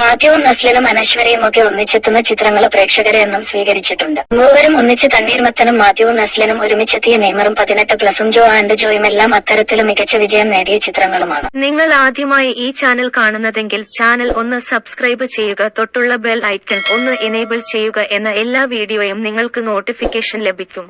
മാത്യുവും നസ്ലിനും അനശ്വരയും ഒക്കെ ഒന്നിച്ചെത്തുന്ന ചിത്രങ്ങൾ പ്രേക്ഷകരെ എന്നും സ്വീകരിച്ചിട്ടുണ്ട്. മൂവരും ഒന്നിച്ച് തണ്ണീർമത്തനും മാധ്യവും നസ്ലിനും ഒരുമിച്ചെത്തിയ നെയ്മറും പതിനെട്ട് പ്ലസും ജോ ആൻഡ് ജോയും എല്ലാം അത്തരത്തിലും മികച്ച വിജയം നേടിയ ചിത്രങ്ങളുമാണ്. നിങ്ങൾ ആദ്യമായി ഈ ചാനൽ കാണുന്നതെങ്കിൽ ചാനൽ ഒന്ന് സബ്സ്ക്രൈബ് ചെയ്യുക തൊട്ടുള്ള ബെൽ ഐക്കൺ ഒന്ന് എനേബിൾ ചെയ്യുക എന്ന എല്ലാ വീഡിയോയും നിങ്ങൾക്ക് നോട്ടിഫിക്കേഷൻ ലഭിക്കും.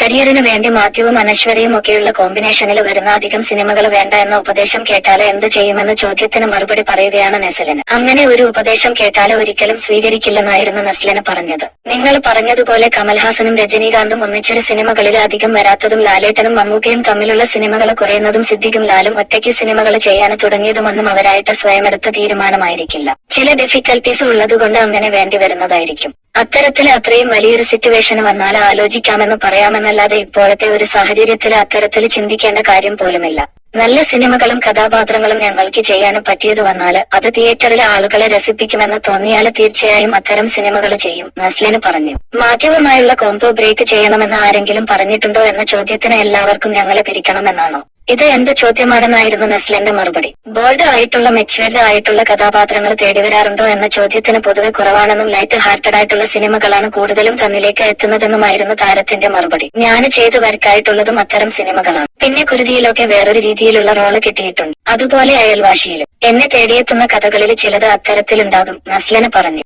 കരിയറിന് വേണ്ടി മാത്യുവും അനശ്വരയും ഒക്കെയുള്ള കോമ്പിനേഷനിൽ വരുന്ന അധികം സിനിമകൾ വേണ്ട എന്ന ഉപദേശം കേട്ടാൽ എന്ത് ചെയ്യുമെന്ന ചോദ്യത്തിന് മറുപടി പറയുകയാണ് നസ്ലിന്. അങ്ങനെ ഒരു ഉപദേശം കേട്ടാൽ ഒരിക്കലും സ്വീകരിക്കില്ലെന്നായിരുന്നു നസ്ലിന് പറഞ്ഞത്. നിങ്ങൾ പറഞ്ഞതുപോലെ കമൽഹാസനും രജനീകാന്തും ഒന്നിച്ചൊരു സിനിമകളിൽ അധികം വരാത്തതും ലാലേട്ടനും മമ്മൂക്കയും തമ്മിലുള്ള സിനിമകൾ കുറയുന്നതും സിദ്ദിഖും ലാലും ഒറ്റയ്ക്ക് സിനിമകൾ ചെയ്യാൻ തുടങ്ങിയതുമൊന്നും അവരായിട്ട് സ്വയം എടുത്ത തീരുമാനമായിരിക്കില്ല. ചില ഡിഫിക്കൽട്ടീസ് ഉള്ളതുകൊണ്ട് അങ്ങനെ വേണ്ടി വരുന്നതായിരിക്കും. അത്തരത്തിൽ അത്രയും വലിയൊരു സിറ്റുവേഷൻ വന്നാൽ ആലോചിക്കാമെന്ന് പറയാമെന്നല്ലാതെ ഇപ്പോഴത്തെ ഒരു സാഹചര്യത്തിൽ അത്തരത്തിൽ ചിന്തിക്കേണ്ട കാര്യം പോലുമില്ല. നല്ല സിനിമകളും കഥാപാത്രങ്ങളും ഞങ്ങൾക്ക് ചെയ്യാനും പറ്റിയത് വന്നാൽ അത് തിയേറ്ററിലെ ആളുകളെ രസിപ്പിക്കുമെന്ന് തോന്നിയാൽ തീർച്ചയായും അത്തരം സിനിമകൾ ചെയ്യും നസ്ലിന് പറഞ്ഞു. മാധ്യമമായുള്ള കോംബോ ബ്രേക്ക് ചെയ്യണമെന്ന് ആരെങ്കിലും പറഞ്ഞിട്ടുണ്ടോ എന്ന ചോദ്യത്തിന് എല്ലാവർക്കും ഞങ്ങളെ പിരിക്കണമെന്നാണോ? ഇത് എന്ത് ചോദ്യമാണെന്നായിരുന്നു നസ്ലിന്റെ മറുപടി. ബോൾഡ് ആയിട്ടുള്ള മെച്യൂർഡ് ആയിട്ടുള്ള കഥാപാത്രങ്ങൾ തേടി വരാറുണ്ടോ എന്ന ചോദ്യത്തിന് പൊതുവെ കുറവാണെന്നും ലൈറ്റ് ഹാർട്ടഡ് ആയിട്ടുള്ള സിനിമകളാണ് കൂടുതലും തന്നിലേക്ക് എത്തുന്നതെന്നുമായിരുന്നു താരത്തിന്റെ മറുപടി. ഞാൻ ചെയ്തു വർക്കായിട്ടുള്ളതും അത്തരം സിനിമകളാണ്. പിന്നെ കുരുതിയിലൊക്കെ വേറൊരു രീതിയിലുള്ള റോൾ കിട്ടിയിട്ടുണ്ട്. അതുപോലെ അയൽവാശിയിലും എന്നെ തേടിയെത്തുന്ന കഥകളിൽ ചിലത് അത്തരത്തിലുണ്ടാകും നസ്ലിന് പറഞ്ഞു.